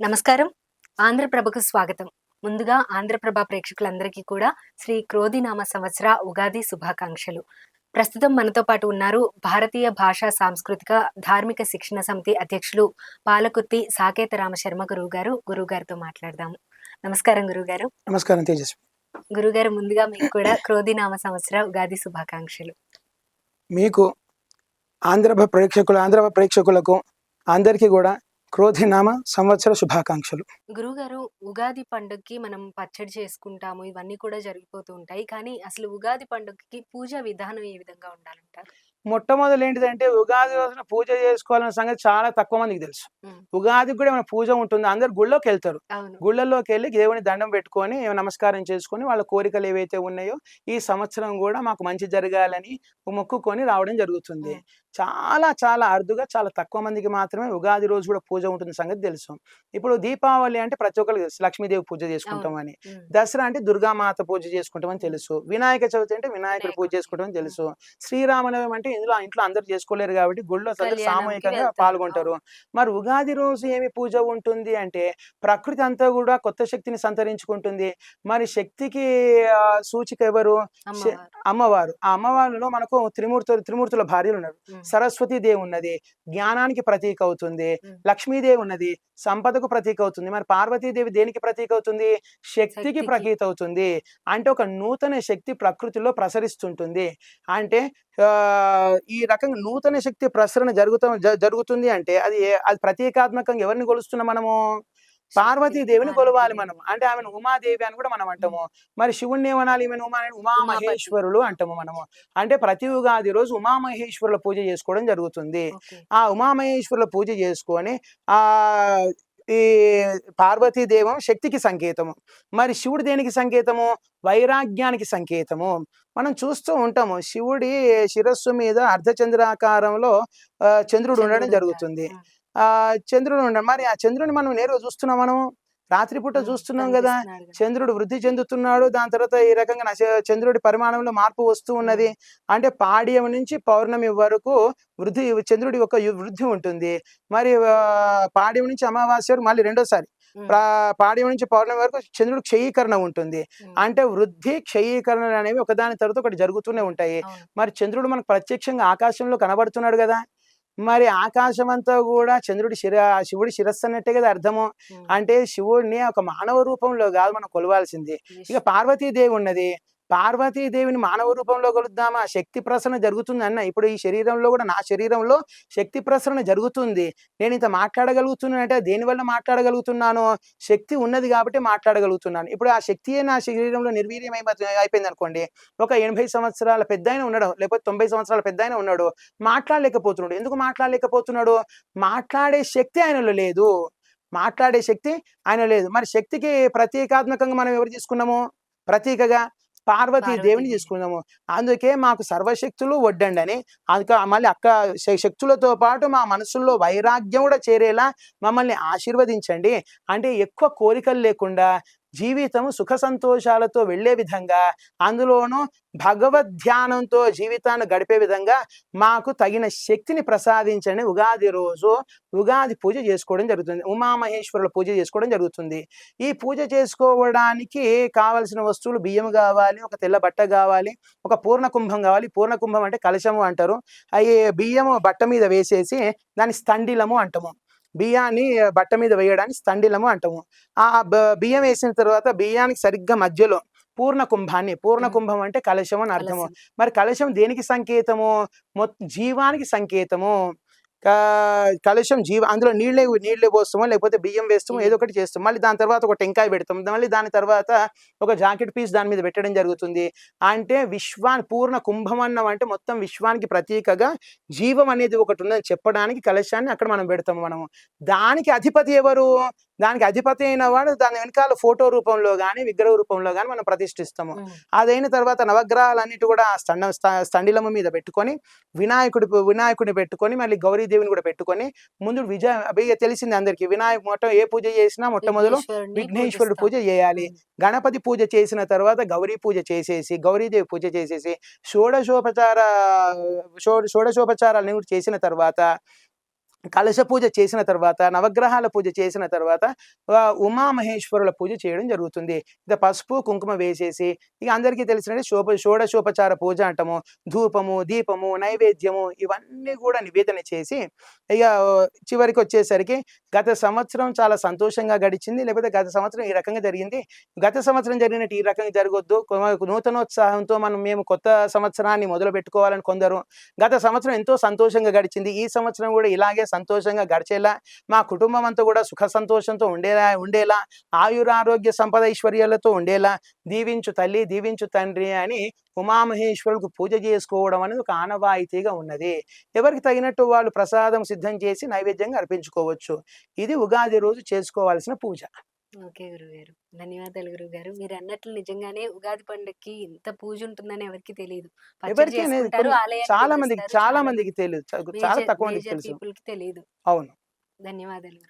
నమస్కారం. ఆంధ్రప్రభకు స్వాగతం. ముందుగా ఆంధ్రప్రభ ప్రేక్షకులందరికీ కూడా శ్రీ క్రోధినామ సంవత్సర ఉగాది శుభాకాంక్షలు. ప్రస్తుతం మనతో పాటు ఉన్నారు భారతీయ భాషా సాంస్కృతిక ధార్మిక శిక్షణ సమితి అధ్యక్షులు పాలకుర్తి సాకేత రామశర్మ గురువు గారు గురువు గారితో మాట్లాడదాము. నమస్కారం గురువు గారు నమస్కారం తేజస్వి. గురుగారు ముందుగా మీకు కూడా క్రోధినామ సంవత్సర ఉగాది శుభాకాంక్షలు. మీకు ఆంధ్రభ ప్రేక్షకులు ఆంధ్రభ ప్రేక్షకులకు అందరికీ కూడా క్రోధినామ సంవత్సర శుభాకాంక్షలు. గురుగారు ఉగాది పండుగకి మనం పచ్చడి చేసుకుంటాము ఇవన్నీ కూడా జరిగిపోతూ ఉంటాయి. కానీ అసలు ఉగాది పండుగకి పూజా విధానం ఏ విధంగా ఉండాలంటారు? మొట్టమొదటి ఏంటిదంటే ఉగాది రోజున పూజ చేసుకోవాలన్న సంగతి చాలా తక్కువ మందికి తెలుసు. ఉగాదికి కూడా ఏమైనా పూజ ఉంటుంది? అందరు గుళ్ళోకి వెళ్తారు. గుళ్ళల్లోకి వెళ్ళి దేవుని దండం పెట్టుకొని నమస్కారం చేసుకొని వాళ్ళ కోరికలు ఏవైతే ఉన్నాయో ఈ సంవత్సరం కూడా మాకు మంచి జరగాలని మొక్కుకొని రావడం జరుగుతుంది. చాలా చాలా అరుదుగా చాలా తక్కువ మందికి మాత్రమే ఉగాది రోజు కూడా పూజ ఉంటుంది సంగతి తెలుసు. ఇప్పుడు దీపావళి అంటే ప్రతి ఒక్కరికి తెలుసు లక్ష్మీదేవి పూజ చేసుకుంటామని ఉమ్. దసరా అంటే దుర్గామాత పూజ చేసుకుంటామని తెలుసు. వినాయక చవితి అంటే వినాయకుడి పూజ. చేసుకుంటామని తెలుసు. శ్రీరామనవమి అంటే ఇందులో ఇంట్లో అందరు చేసుకోలేరు కాబట్టి గుళ్ళో అందరూ సామూహికంగా. పాల్గొంటారు. మరి ఉగాది రోజు ఏమి పూజ ఉంటుంది అంటే ప్రకృతి అంతా కూడా కొత్త శక్తిని సంతరించుకుంటుంది. మరి శక్తికి సూచిక ఎవరు? అమ్మవారు. ఆ అమ్మవారిలో మనకు త్రిమూర్తులు త్రిమూర్తుల భార్యలు ఉన్నారు. సరస్వతి దేవి ఉన్నది. జ్ఞానానికి ప్రతీక అవుతుంది. లక్ష్మీదేవి ఉన్నది. సంపదకు ప్రతీక అవుతుంది. మరి పార్వతీదేవి దేనికి ప్రతీక అవుతుంది? శక్తికి. ప్రతీక అవుతుంది. అంటే ఒక నూతన శక్తి ప్రకృతిలో ప్రసరిస్తుంటుంది. అంటే ఈ రకంగా నూతన శక్తి ప్రసరణ జరుగుతా జరుగుతుంది అంటే అది అది ప్రతీకాత్మకంగా ఎవరిని కొలుస్తున్నాం మనము? పార్వతీదేవిని కొలవాలి మనం అంటే ఆమెను ఉమాదేవి అని కూడా మనం అంటాము. మరి శివుణ్ణి ఏమనాలి? ఈమెను ఉమా ఉమా ఉమాపతి. మహేశ్వరులు అంటాము మనము. అంటే ప్రతి ఉగాది రోజు ఉమామహేశ్వరుల పూజ చేసుకోవడం జరుగుతుంది. ఆ ఉమామహేశ్వరుల పూజ చేసుకొని ఆ ఈ పార్వతీదేవం శక్తికి సంకేతము. మరి శివుడు దేనికి సంకేతము? వైరాగ్యానికి సంకేతము. మనం చూస్తూ ఉంటాము శివుడి శిరస్సు మీద అర్ధచంద్రాకారంలో చంద్రుడు ఉండడం జరుగుతుంది. ఆ. చంద్రుడు ఉండడం మరి ఆ చంద్రుడిని మనం నేరుగా చూస్తున్నాం మనము? రాత్రిపూట. చూస్తున్నాం కదా. చంద్రుడు వృద్ధి చెందుతున్నాడు దాని తర్వాత ఈ రకంగా చంద్రుడి పరిమాణంలో మార్పు వస్తూ ఉన్నది అంటే పాడ్యం నుంచి పౌర్ణమి వరకు వృద్ధి చంద్రుడి యొక్క వృద్ధి ఉంటుంది మరి పాడ్యం నుంచి అమావాస్య వరకు మళ్ళీ రెండోసారి పాడ్యం నుంచి పౌర్ణమి వరకు చంద్రుడు క్షయీకరణ ఉంటుంది. అంటే వృద్ధి క్షయీకరణ అనేవి ఒకదాని తర్వాత ఒకటి జరుగుతూనే ఉంటాయి. మరి చంద్రుడు మనకు ప్రత్యక్షంగా ఆకాశంలో కనబడుతున్నాడు కదా మరి ఆకాశం అంతా కూడా చంద్రుడి శిర శివుడి శిరస్సు అన్నట్టే కదా అర్థము. అంటే శివుడిని ఒక మానవ రూపంలో కాదు మనం కొలవాల్సింది. ఇక పార్వతీదేవి ఉన్నది. పార్వతీదేవిని మానవ రూపంలో కలుద్దామా? శక్తి ప్రసరణ జరుగుతుంది అన్న. ఇప్పుడు ఈ శరీరంలో కూడా నా శరీరంలో శక్తి ప్రసరణ జరుగుతుంది. నేను ఇంత మాట్లాడగలుగుతున్నాను అంటే దేనివల్ల మాట్లాడగలుగుతున్నాను? శక్తి ఉన్నది కాబట్టి మాట్లాడగలుగుతున్నాను. ఇప్పుడు ఆ శక్తియే నా శరీరంలో నిర్వీర్యం అయిపోయింది అనుకోండి ఒక ఎనభై సంవత్సరాల పెద్ద ఉన్నాడు. లేకపోతే తొంభై సంవత్సరాల పెద్ద ఉన్నాడు. మాట్లాడలేకపోతున్నాడు. ఎందుకు మాట్లాడలేకపోతున్నాడు? మాట్లాడే శక్తి ఆయనలో లేదు. మాట్లాడే శక్తి ఆయన లేదు. మరి శక్తికి ప్రతీకాత్మకంగా మనం ఎవరు తీసుకున్నాము? ప్రతీకగా పార్వతీదేవిని పార్వతీదేవి. తీసుకున్నాము అందుకే మాకు సర్వశక్తులు వడ్డండి అని అందుకే మళ్ళీ అక్క శక్తులతో పాటు మా మనసుల్లో వైరాగ్యం కూడా చేరేలా మమ్మల్ని ఆశీర్వదించండి అంటే ఎక్కువ కోరికలు లేకుండా జీవితం సుఖ సంతోషాలతో వెళ్ళే విధంగా అందులోనూ భగవద్ ధ్యానంతో జీవితాన్ని గడిపే విధంగా మాకు తగిన శక్తిని ప్రసాదించని ఉగాది రోజు ఉగాది పూజ చేసుకోవడం జరుగుతుంది. ఉమామహేశ్వరుల పూజ చేసుకోవడం జరుగుతుంది. ఈ పూజ చేసుకోవడానికి కావలసిన వస్తువులు బియ్యం కావాలి ఒక తెల్ల బట్ట కావాలి ఒక పూర్ణ కుంభం కావాలి. పూర్ణ కుంభం అంటే కలశము అంటారు. అవి బియ్యము బట్ట మీద వేసేసి దాని స్తండిలము అంటాము. బియ్యాన్ని బట్ట మీద వేయడానికి స్తండిలము అంటాము ఆ బియ్యం వేసిన తర్వాత బియ్యానికి సరిగ్గా మధ్యలో పూర్ణ కుంభాన్ని పూర్ణ. కుంభం అంటే కలశం అని అర్థము. మరి కలశం దేనికి సంకేతము మొ- జీవానికి సంకేతము క- కలశం జీవ అందులో నీళ్ళే నీళ్ళే పోస్తామో లేకపోతే బియ్యం వేస్తామో ఏదో ఒకటి చేస్తాం. మళ్ళీ దాని తర్వాత ఒక టెంకాయ పెడతాం. మళ్ళీ దాని తర్వాత ఒక జాకెట్ పీస్ దాని మీద పెట్టడం జరుగుతుంది. అంటే విశ్వాన్ని పూర్ణ కుంభం అన్నం అంటే మొత్తం విశ్వానికి ప్రతీకగా జీవం అనేది ఒకటి ఉందని చెప్పడానికి కలశాన్ని అక్కడ మనం పెడతాము మనము దానికి అధిపతి ఎవరు? దానికి అధిపతి అయిన వాడు దాని వెనకాల ఫోటో రూపంలో కానీ విగ్రహ రూపంలో కానీ మనం ప్రతిష్ఠిస్తాము. అదైన తర్వాత నవగ్రహాలన్నిటి కూడా స్తండ స్త- స్తండిలము మీద పెట్టుకొని వినాయకుడి వినాయకుడిని పెట్టుకొని మళ్ళీ గౌరీదేవిని కూడా పెట్టుకొని ముందు విజయ అభిగా తెలిసింది అందరికి వినాయక మొట్ట ఏ పూజ చేసినా మొట్టమొదలు విఘ్నేశ్వరుడు పూజ. చేయాలి. గణపతి పూజ చేసిన తర్వాత గౌరీ పూజ చేసేసి గౌరీదేవి పూజ చేసేసి షోడశోపచార షోడశోపచారాలను కూడా చేసిన తర్వాత కలశ పూజ చేసిన తర్వాత నవగ్రహాల పూజ చేసిన తర్వాత ఉమామహేశ్వరుల పూజ చేయడం జరుగుతుంది. ఇక పసుపు కుంకుమ వేసేసి ఇక అందరికీ తెలిసినట్టు శోభ షోడశోపచార పూజ అంటాము ధూపము దీపము నైవేద్యము ఇవన్నీ కూడా నివేదన చేసి ఇక చివరికి వచ్చేసరికి గత సంవత్సరం చాలా సంతోషంగా గడిచింది లేకపోతే గత సంవత్సరం ఈ రకంగా జరిగింది. గత సంవత్సరం జరిగినట్టు ఈ రకంగా జరగొద్దు. నూతనోత్సాహంతో మనం మేము కొత్త సంవత్సరాన్ని మొదలు పెట్టుకోవాలని కొందరు గత సంవత్సరం ఎంతో సంతోషంగా గడిచింది. ఈ సంవత్సరం కూడా ఇలాగే సంతోషంగా గడిచేలా మా కుటుంబం అంతా కూడా సుఖ సంతోషంతో ఉండేలా ఉండేలా ఆయురారోగ్య సంపద ఐశ్వర్యాలతో ఉండేలా దీవించు తల్లి దీవించు తండ్రి అని ఉమామహేశ్వరులకు పూజ చేసుకోవడం అనేది ఒక ఆనవాయితీగా ఉన్నది. ఎవరికి తగినట్టు వాళ్ళు ప్రసాదం సిద్ధం చేసి నైవేద్యంగా అర్పించుకోవచ్చు. ఇది ఉగాది రోజు చేసుకోవాల్సిన పూజ. ఓకే గురుగారు. ధన్యవాదాలు గురుగారు. మీరు అన్నట్లు నిజంగానే ఉగాది పండుగకి ఇంత పూజ ఉంటుందని ఎవరికి తెలియదు చాలా మందికి చాలా మందికి తెలియదు చాలా తక్కువ తెలియదు అవును. ధన్యవాదాలు